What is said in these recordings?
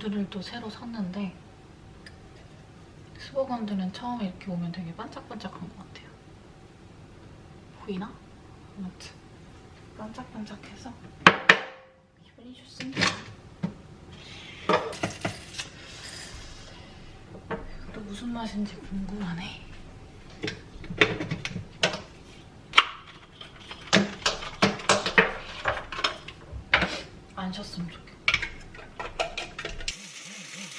원두를 또 새로 샀는데 수복 원두는 처음에 이렇게 오면 되게 반짝반짝한 것 같아요. 보이나? 아무튼 반짝반짝해서 기분이 좋습니다. 또 무슨 맛인지 궁금하네. 안 쉬었으면 좋겠다.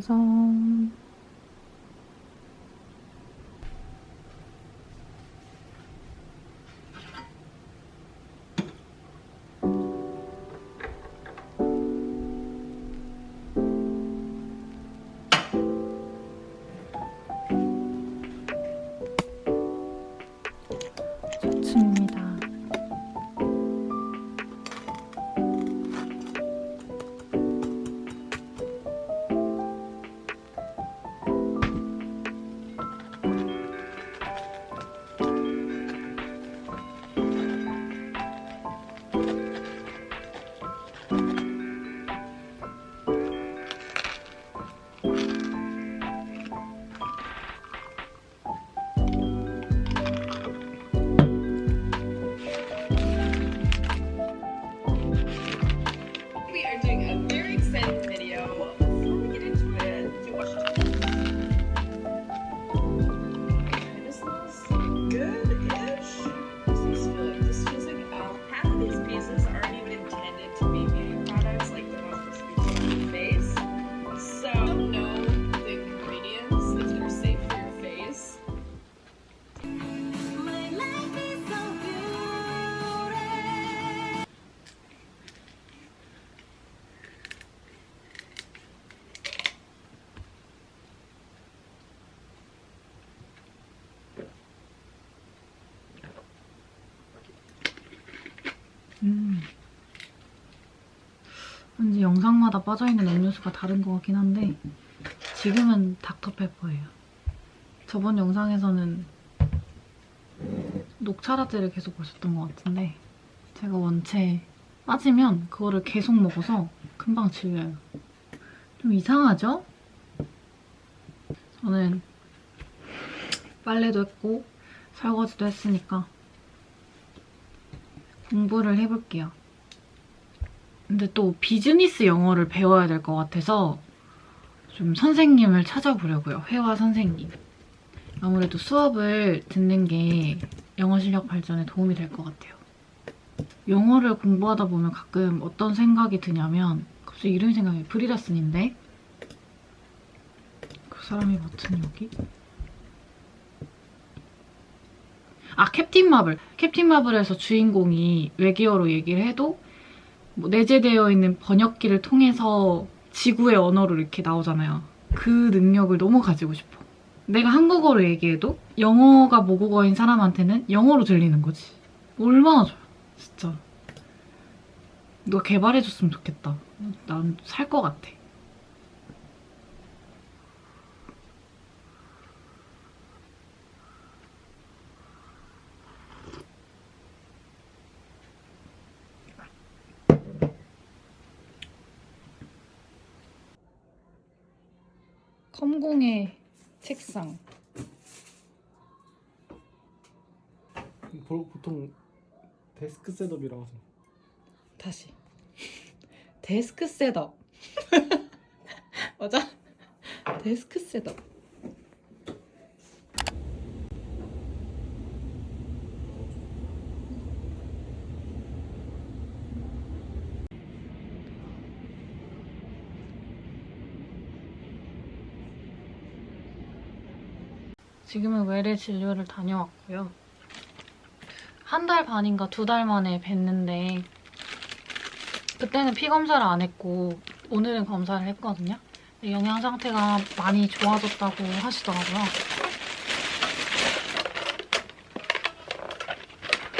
빵 완성. 음. 왠지 영상마다 빠져있는 음료수가 다른 것 같긴 한데 지금은 닥터페퍼예요. 저번 영상에서는 녹차라떼를 계속 보셨던 것 같은데 제가 원체 빠지면 그거를 계속 먹어서 금방 질려요. 좀 이상하죠? 저는 빨래도 했고 설거지도 했으니까 공부를 해볼게요. 근데 또 비즈니스 영어를 배워야 될 것 같아서 좀 선생님을 찾아보려고요. 회화 선생님. 아무래도 수업을 듣는 게 영어 실력 발전에 도움이 될 것 같아요. 영어를 공부하다 보면 가끔 어떤 생각이 드냐면 갑자기 이름이 생각이 브리다슨인데 그 사람이 맡은 여기? 아 캡틴 마블. 캡틴 마블에서 주인공이 외계어로 얘기를 해도 뭐 내재되어 있는 번역기를 통해서 지구의 언어로 이렇게 나오잖아요. 그 능력을 너무 가지고 싶어. 내가 한국어로 얘기해도 영어가 모국어인 사람한테는 영어로 들리는 거지. 얼마나 좋아 진짜. 누가 개발해줬으면 좋겠다. 난 살 것 같아 검공의 책상 보- 보통 데스크 셋업이라고 하죠. 다시 데스크 셋업 맞아? 데스크 셋업 지금은 외래 진료를 다녀왔고요. 한 달 반인가 두 달 만에 뵀는데 그때는 피 검사를 안 했고 오늘은 검사를 했거든요. 영양 상태가 많이 좋아졌다고 하시더라고요.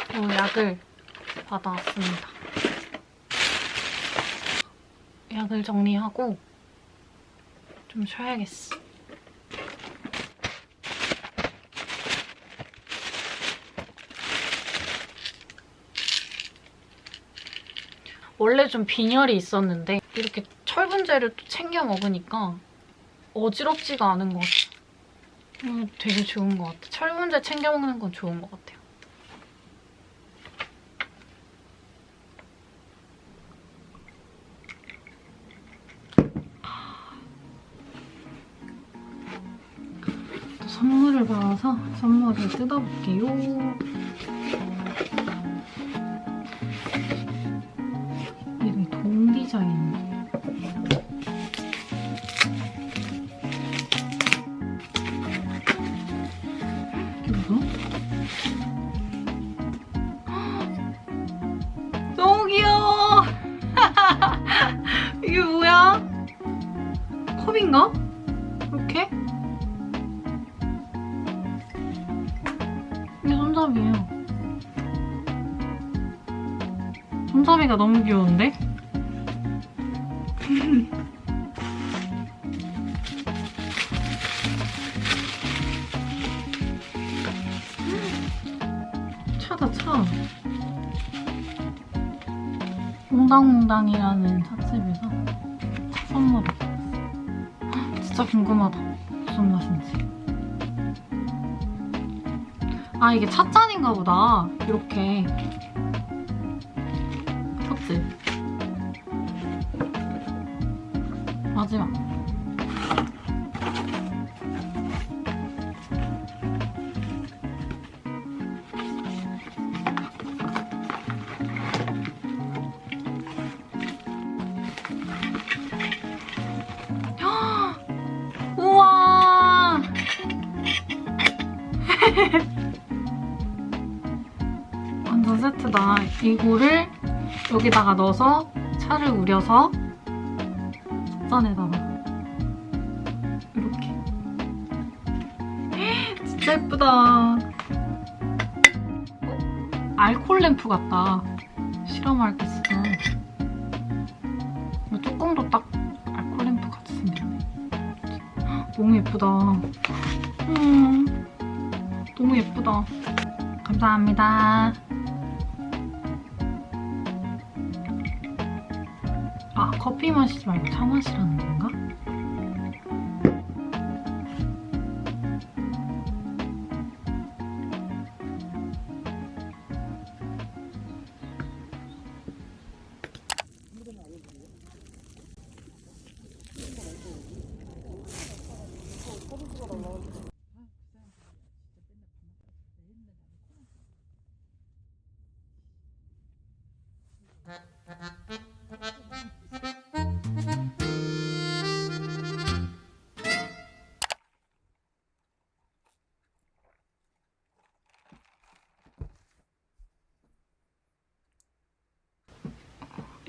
그리고 약을 받아왔습니다. 약을 정리하고 좀 쉬어야겠어. 원래 좀 빈혈이 있었는데 이렇게 철분제를 또 챙겨 먹으니까 어지럽지가 않은 것 같아요. 이거 되게 좋은 것 같아. 철분제 챙겨 먹는 건 좋은 것 같아요. 또 선물을 받아서 선물을 뜯어볼게요. 이렇게? 이게 손잡이에요. 손잡이가 너무 귀여운데? 차다 차. 몽당몽당이라는 찻집에서 차 선물을. 진짜 궁금하다. 무슨 맛인지. 아 이게 찻잔인가 보다. 이렇게. 이거를 여기다가 넣어서 차를 우려서 찻잔에다가 이렇게. 진짜 예쁘다. 어? 알콜 램프 같다. 실험할 때이 뚜껑도 딱 알콜 램프 헉, 너무 예쁘다. 음, 너무 예쁘다. 감사합니다 커피 마시지 말고 차 마시라는 건가?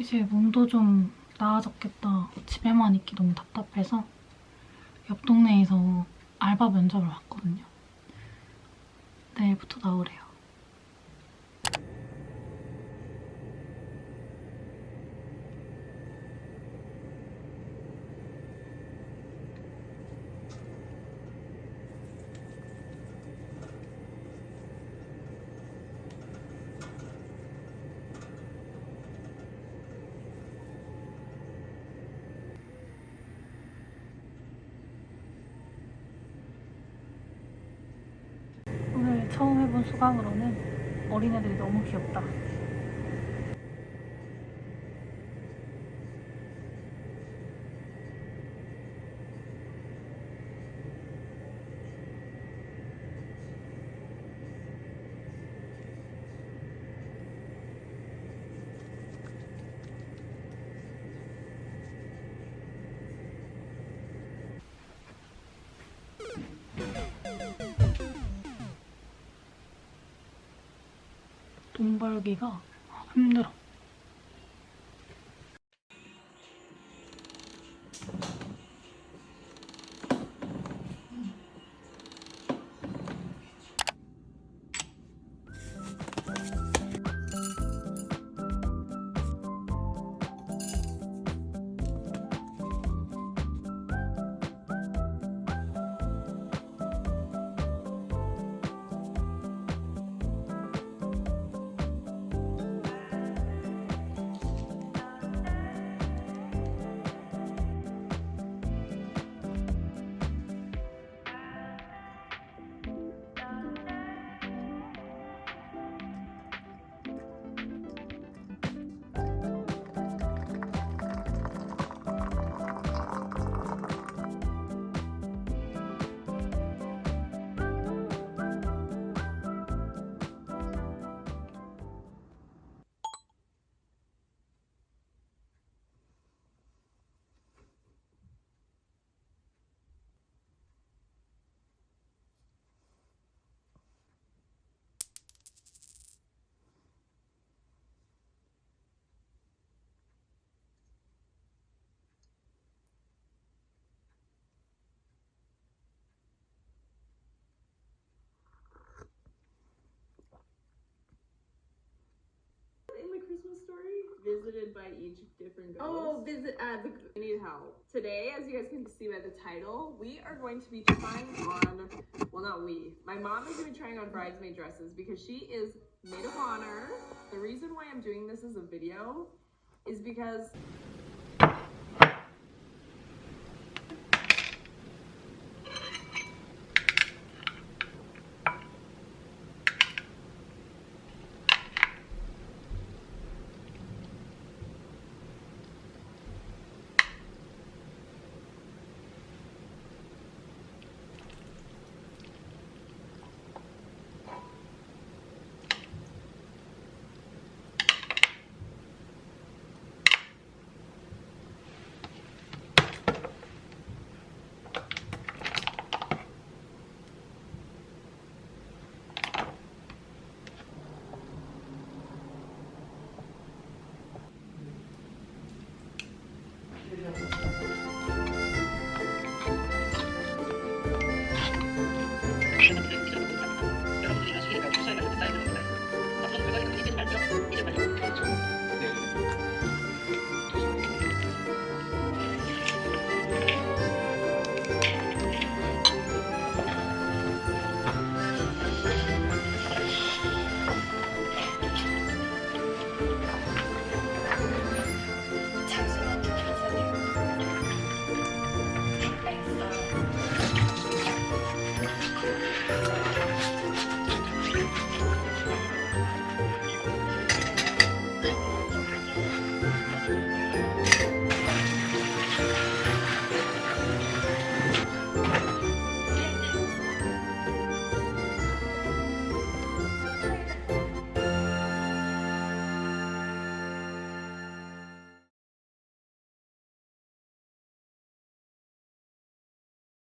이제 몸도 좀 나아졌겠다. 집에만 있기 너무 답답해서 옆 동네에서 알바 면접을 왔거든요. 내일부터 나오래요. 먹방으로는 어린애들이 너무 귀엽다. 돈 벌기가 힘들어. Visited by each different ghost. Oh, visit uh the I need help. Today, as you guys can see by the title, we are going to be trying on, well, not we, my mom is going to be trying on bridesmaid dresses because she is maid of honor. The reason why I'm doing this as a video is because